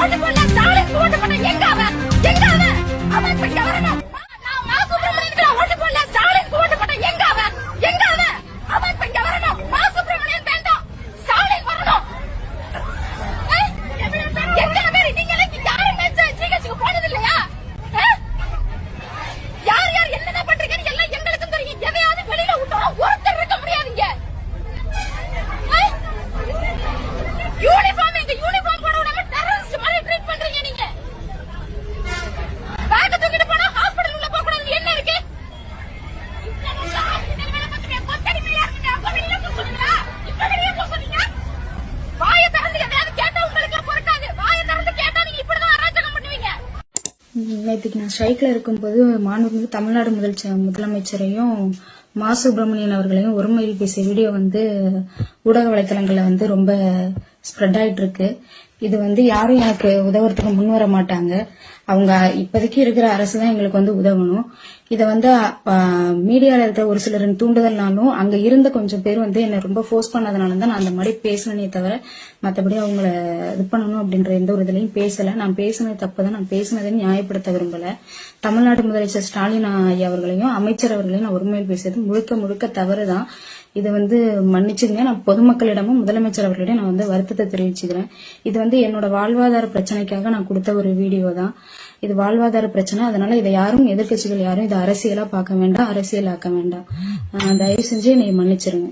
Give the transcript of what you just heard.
போட்டு போட்டு நேற்றுக்கு நான் ஸ்ட்ரைக்ல இருக்கும்போது மாண்புமிகு தமிழ்நாடு முதல் முதலமைச்சரையும் மா சுப்பிரமணியன் அவர்களையும் ஒருமையில் பேசிய வீடியோ வந்து ஊடக வலைத்தளங்களில் வந்து ரொம்ப ஸ்ப்ரெட் ஆயிட்டு இருக்கு. இது வந்து யாரும் எனக்கு உதவுறதுக்கு முன் வர மாட்டாங்க. அவங்க இப்போதைக்கு இருக்கிற அரசு தான் எங்களுக்கு வந்து உதவணும். இதை வந்து மீடியாவில் இருக்கிற ஒரு சிலரின் தூண்டுதல்னாலும் அங்கே இருந்த கொஞ்சம் பேர் வந்து என்னை ரொம்ப ஃபோர்ஸ் பண்ணதுனால தான் நான் அந்த மாதிரி பேசினே தவிர மற்றபடி அவங்கள இது பண்ணணும் அப்படின்ற எந்த ஒரு இதுலையும் பேசலை. நான் பேசினது தப்பு தான். நான் பேசினதை நியாயப்படுத்த விரும்பலை. தமிழ்நாடு முதலமைச்சர் ஸ்டாலின் ஐயா அவர்களையும் அமைச்சர் அவர்களையும் நான் ஒருமையில் பேசியது முழுக்க முழுக்க தவறு தான். இதை வந்து மன்னிச்சுங்க நான் பொதுமக்களிடமும் முதலமைச்சர் அவர்களிடம் நான் வந்து வருத்தத்தை தெரிவிச்சுக்கிறேன். இது வந்து என்னோட வாழ்வாதார பிரச்சனைக்காக நான் கொடுத்த ஒரு வீடியோ தான். இது வாழ்வாதார பிரச்சனை. அதனால இதை யாரும் எதிர்க்கட்சிகள் யாரும் இதை அரசியலா பார்க்க வேண்டாம் அரசியலாக்க வேண்டாம். தயவு செஞ்சு என்னை மன்னிச்சிருங்க.